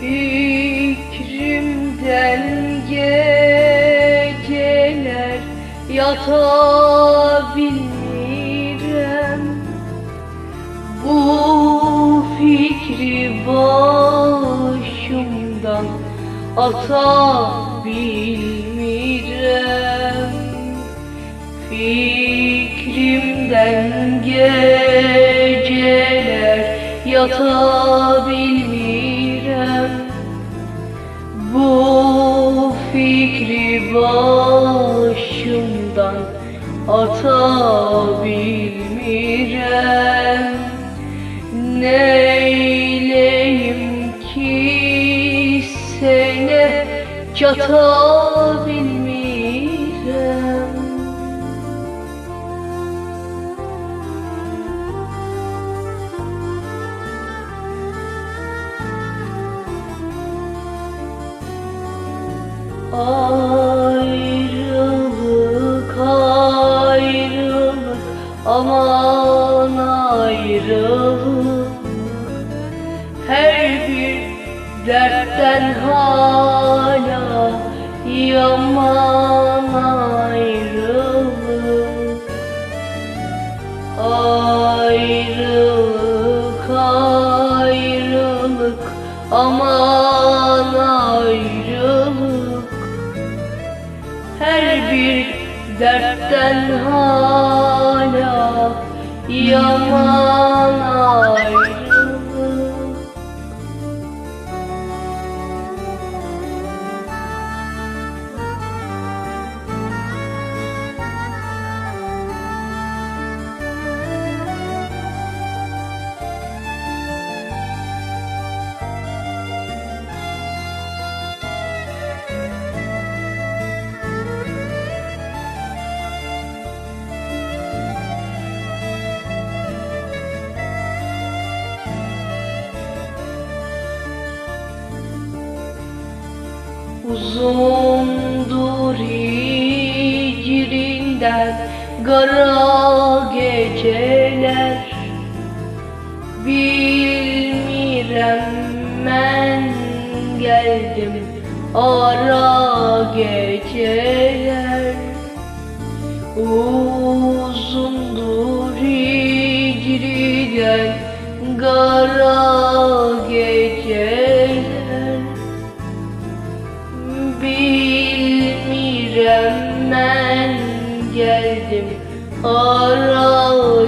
Fikrimden geceler yatabilirim Bu fikri başımdan atabilirim Fikrimden geceler yatabilirim fikri başımdan atabilmirem. Neyleyim ki sene çatabilmirem Ayrılık ayrılık aman ayrılık. Her bir dertten hala yaman ayrılık. Ayrılık ayrılık aman ayrılık her bir dertten hala yaman Uzundur hicrinden kara geceler. Bilmirem ben geldim ara geceler. Uzundur hicriden kara ara oh,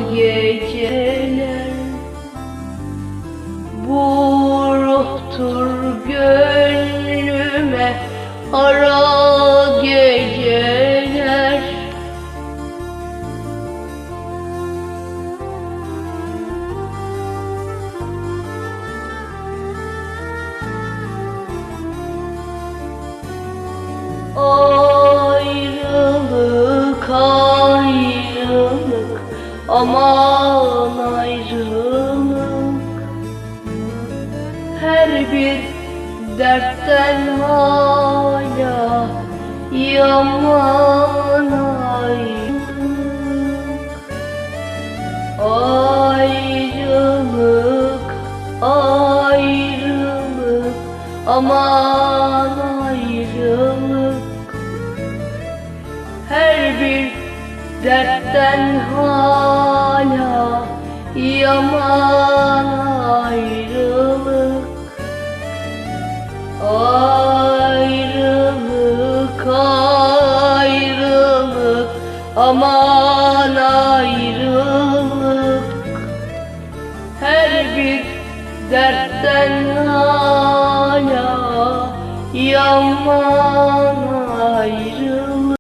aman ayrılık Her bir dertten hala yaman ayrılık Ayrılık ayrılık. Aman Dertten hala yaman ayrılık Ayrılık, ayrılık Aman ayrılık. Her bir dertten hala yaman ayrılık.